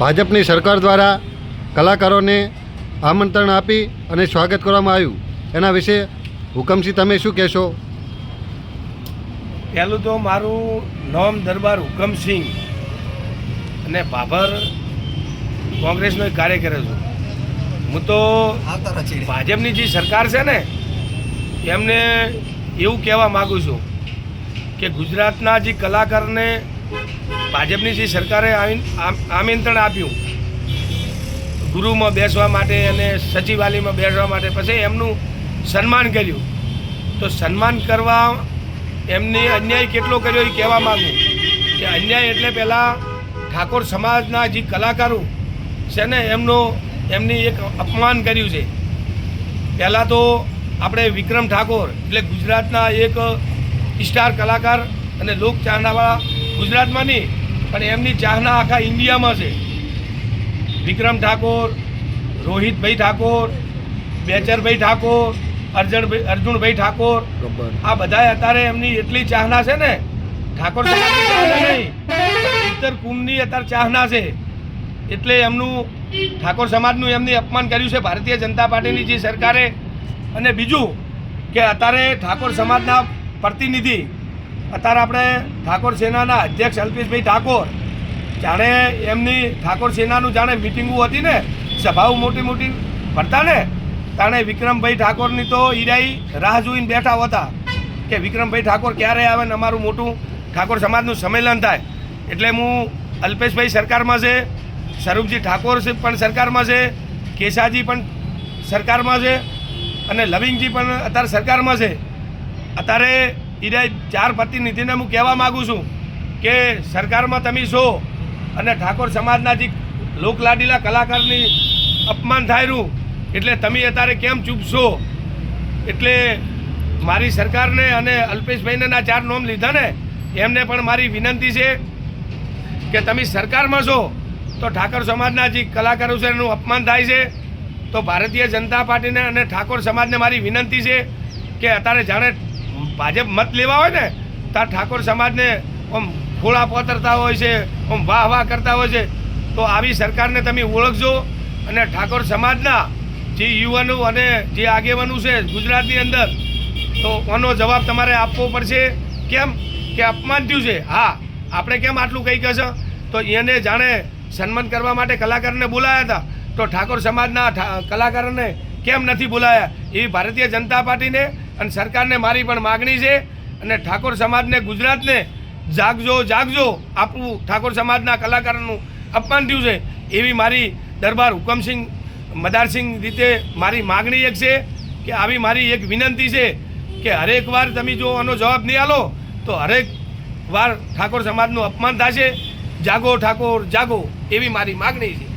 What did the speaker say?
ભાજપની સરકાર દ્વારા કલાકારોને આમંત્રણ આપી અને સ્વાગત કરવામાં આવ્યું. એના વિશે હુકમસિંહ, તમે શું કહેશો? પહેલું તો મારું નોમ દરબાર હુકમસિંહ અને બાબર કોંગ્રેસનો એક કાર્યકર છું. હું તો ભાજપની જે સરકાર છે ને, એમને એવું કહેવા માગું છું કે ગુજરાતના જે કલાકારને ભાજપની જે સરકારે આમ- આમંત્રણ આપ્યું, ગુરુમાં બેસવા માટે અને સચિવાલયમાં બેસવા માટે પછી એમનું સન્માન કર્યું. તો સન્માન કરવા એમની અન્યાય કેટલો કર્યો એ કહેવા માગું. કે અન્યાય એટલે પહેલાં ઠાકોર સમાજના જે કલાકારો છે ને, એમનો, એમની એક અપમાન કર્યું છે. પહેલાં તો આપણે વિક્રમ ઠાકોર એટલે ગુજરાતના એક સ્ટાર કલાકાર અને લોક ચાહનાવાળા ગુજરાતમાં નહીં પણ એમની ચાહના આખા ઇન્ડિયામાં છે. વિક્રમ ઠાકોર રોહિતભાઈ ઠાકોર બેચરભાઈ ઠાકોર અર્જુનભાઈ અર્જુનભાઈ ઠાકોર આ બધા અત્યારે એમની એટલી ચાહના છે ને ઠાકોર સમાજની નહીં. ઉત્તર કુંભની અત્યારે ચાહના છે. એટલે એમનું ઠાકોર સમાજનું એમની અપમાન કર્યું છે ભારતીય જનતા પાર્ટીની જે સરકારે. અને બીજું કે અત્યારે ઠાકોર સમાજના પ્રતિનિધિ અત્યારે આપણે ઠાકોર સેનાના અધ્યક્ષ અલ્પેશભાઈ ઠાકોર, જાણે એમની ઠાકોર સેનાનું જાણે મિટિંગો હતી ને, સભાઓ મોટી મોટી ભરતા ને, તાણે વિક્રમભાઈ ઠાકોરની તો ઈરાઈ રાહ જોઈને બેઠા હતા કે વિક્રમભાઈ ઠાકોર ક્યારે આવે ને અમારું મોટું ઠાકોર સમાજનું સંમેલન થાય. એટલે હું અલ્પેશભાઈ સરકારમાં છે, સ્વરૂપજી ઠાકોર પણ સરકારમાં છે, કેશાજી પણ સરકારમાં છે અને લવિંગજી પણ અત્યારે સરકારમાં છે. અત્યારે ઈરાઈ ચાર પ્રતિનિધિને હું કહેવા માગું છું કે સરકારમાં તમે છો અને ઠાકોર સમાજના જે લોકલાડીલા કલાકારની અપમાન થાયરું એટલે તમે અત્યારે કેમ ચૂપ છો? એટલે મારી સરકારને અને અલ્પેશભાઈને ના ચાર નોમ લીધા ને, એમને પણ મારી વિનંતી છે કે તમે સરકારમાં છો તો ઠાકોર સમાજના જે કલાકારો છે એનું અપમાન થાય છે. તો ભારતીય જનતા પાર્ટીને અને ઠાકોર સમાજને મારી વિનંતી છે કે અત્યારે જાણે ભાજપ મત લેવા હોય ને ત્યાં ઠાકોર સમાજને આમ ખોળા પોતરતા હોય છે, આમ વાહ વાહ કરતા હોય છે, તો આવી સરકારને તમે ઓળખજો. અને ઠાકોર સમાજના જે યુવાનો અને જે આગેવાનો છે ગુજરાતની અંદર, તો આનો જવાબ તમારે આપવો પડશે. કેમ? કે અપમાન થયું છે. હા, આપણે કેમ આટલું કહી કહેશો? તો એને જાણે સન્માન કરવા માટે કલાકારને બોલાયા હતા. તો ઠાકોર સમાજના કલાકારને કેમ નથી બોલાયા? એવી ભારતીય જનતા પાર્ટીને અને સરકારને મારી પણ માગણી છે અને ઠાકોર સમાજને, ગુજરાતને જાગજો જાગજો આપણું ઠાકોર સમાજના કલાકારોનું અપમાન થયું છે. એવી મારી દરબાર હુકમસિંહ, મદારસિંહ રીતે મારી માગણી એક છે કે આવી મારી એક વિનંતી છે કે હરેક વાર તમે જો આનો જવાબ નહીં આલો તો હરેક વાર ઠાકોર સમાજનું અપમાન થશે. જાગો ઠાકોર, જાગો, એવી મારી માગણી છે.